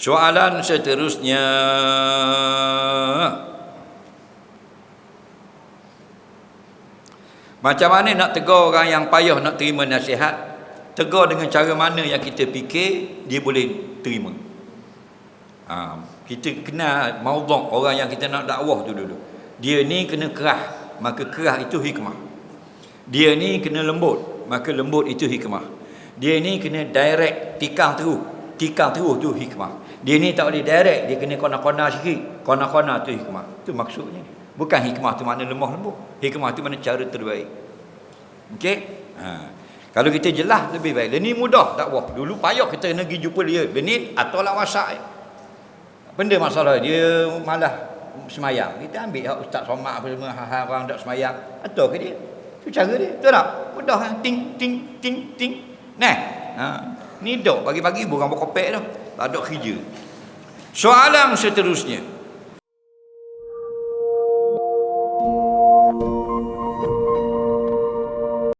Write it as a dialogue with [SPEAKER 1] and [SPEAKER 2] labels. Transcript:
[SPEAKER 1] Soalan seterusnya. Macam mana nak tegur orang yang payah nak terima nasihat? Tegur dengan cara mana yang kita fikir Dia boleh terima. Ha, Kita kenal maudok orang yang kita nak dakwah tu dulu. Dia ni kena kerah Maka kerah itu hikmah. Dia ni kena lembut Maka lembut itu hikmah. Dia ni kena direct tikang terus Tikang terus tu hikmah Dia ni tak boleh direct Dia kena kona-kona sikit Kona-kona tu hikmah Itu maksudnya Bukan hikmah tu mana lemah lembut. Hikmah tu mana cara terbaik. Okey? Ha. Kalau kita jelas lebih baik. Ini mudah dakwah. Dulu payah kita kena pergi jumpa dia. Benit atau lah WhatsApp. Benda masalah dia malah semayang. Kita ambil hak ustaz somak apa semua hal orang tak semayang. Atau ke dia? Itu cara dia. Betul tak? Mudah kan? Ting ting ting ting. Nah. Ha. Ni dok pagi-pagi bukan berkopek tu. Tak ada kerja. Soalan seterusnya.